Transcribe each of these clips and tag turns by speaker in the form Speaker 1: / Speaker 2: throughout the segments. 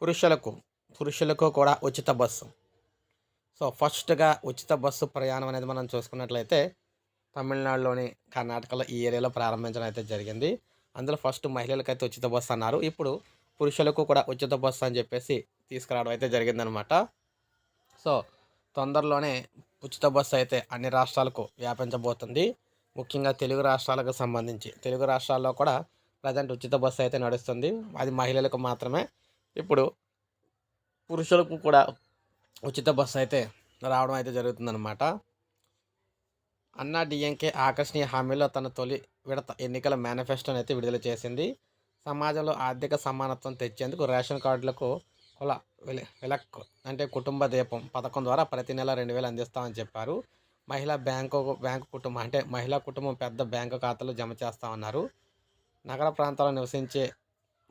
Speaker 1: పురుషులకు పురుషులకు కూడా ఉచిత బస్సు. సో ఫస్ట్గా ఉచిత బస్సు ప్రయాణం అనేది మనం చూసుకున్నట్లయితే తమిళనాడులోని కర్ణాటకలో ఈ ఏరియాలో ప్రారంభించడం అయితే జరిగింది. అందులో ఫస్ట్ మహిళలకైతే ఉచిత బస్సు అన్నారు. ఇప్పుడు పురుషులకు కూడా ఉచిత బస్సు అని చెప్పేసి తీసుకురావడం అయితే జరిగిందనమాట సో తొందరలోనే ఉచిత బస్సు అయితే అన్ని రాష్ట్రాలకు వ్యాపించబోతుంది. ముఖ్యంగా తెలుగు రాష్ట్రాలకు సంబంధించి. తెలుగు రాష్ట్రాల్లో కూడా ప్రజెంట్ ఉచిత బస్సు అయితే నడుస్తుంది. అది మహిళలకు మాత్రమే. ఇప్పుడు పురుషులకు కూడా ఉచిత బస్సు అయితే రావడం అయితే జరుగుతుందన్నమాట. అన్నా డిఎంకే ఆకర్షణీయ హామీలో తన తొలి విడత ఎన్నికల మేనిఫెస్టోని అయితే విడుదల చేసింది. సమాజంలో ఆర్థిక సమానత్వం తెచ్చేందుకు రేషన్ కార్డులకు కుల వెల అంటే కుటుంబ దీపం పథకం ద్వారా ప్రతి నెల రెండు వేలు అందిస్తామని చెప్పారు. మహిళా బ్యాంకు బ్యాంకు కుటుంబం అంటే మహిళా కుటుంబం పెద్ద బ్యాంకు ఖాతాలో జమ చేస్తామన్నారు. నగర ప్రాంతాల్లో నివసించే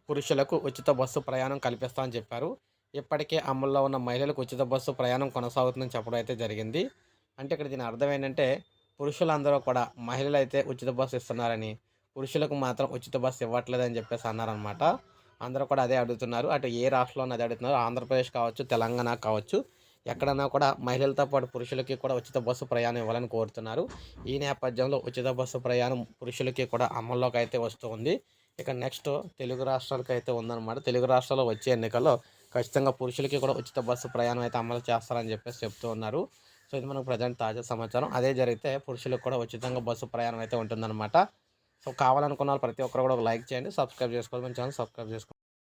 Speaker 1: పురుషులకు ఉచిత బస్సు ప్రయాణం కల్పిస్తామని చెప్పారు. ఇప్పటికే అమల్లో ఉన్న మహిళలకు ఉచిత బస్సు ప్రయాణం కొనసాగుతుందని చెప్పడం అయితే జరిగింది. అంటే ఇక్కడ దీని అర్థం ఏంటంటే పురుషులందరూ కూడా మహిళలు అయితే ఉచిత బస్సు ఇస్తున్నారని పురుషులకు మాత్రం ఉచిత బస్సు ఇవ్వట్లేదని చెప్పేసి అన్నారనమాట అందరూ కూడా అదే అడుగుతున్నారు. అటు ఏ రాష్ట్రంలో అదే అడుగుతున్నారు. ఆంధ్రప్రదేశ్ కావచ్చు తెలంగాణ కావచ్చు. ఎక్కడన్నా కూడా మహిళలతో పాటు పురుషులకి కూడా ఉచిత బస్సు ప్రయాణం ఇవ్వాలని కోరుతున్నారు. ఈ నేపథ్యంలో ఉచిత బస్సు ప్రయాణం పురుషులకి కూడా అమల్లోకి అయితే వస్తూ ఉంది. ఇక నెక్స్ట్ తెలుగు రాష్ట్రాలకు అయితే ఉందన్నమాట. తెలుగు రాష్ట్రాల్లో వచ్చే ఎన్నికల్లో ఖచ్చితంగా పురుషులకి కూడా ఉచిత బస్సు ప్రయాణం అయితే అమలు చేస్తారని చెప్పేసి చెప్తూ ఉన్నారు. సో ఇది మనకు ప్రజెంట్ తాజా సమాచారం. అదే జరిగితే పురుషులకు కూడా ఉచితంగా బస్సు ప్రయాణం అయితే ఉంటుందన్నమాట. సో కావాలనుకున్న ప్రతి ఒక్కరు కూడా ఒక లైక్ చేయండి. సబ్స్క్రైబ్ చేసుకోవాలి. మన ఛానల్ సబ్స్క్రైబ్ చేసుకోండి.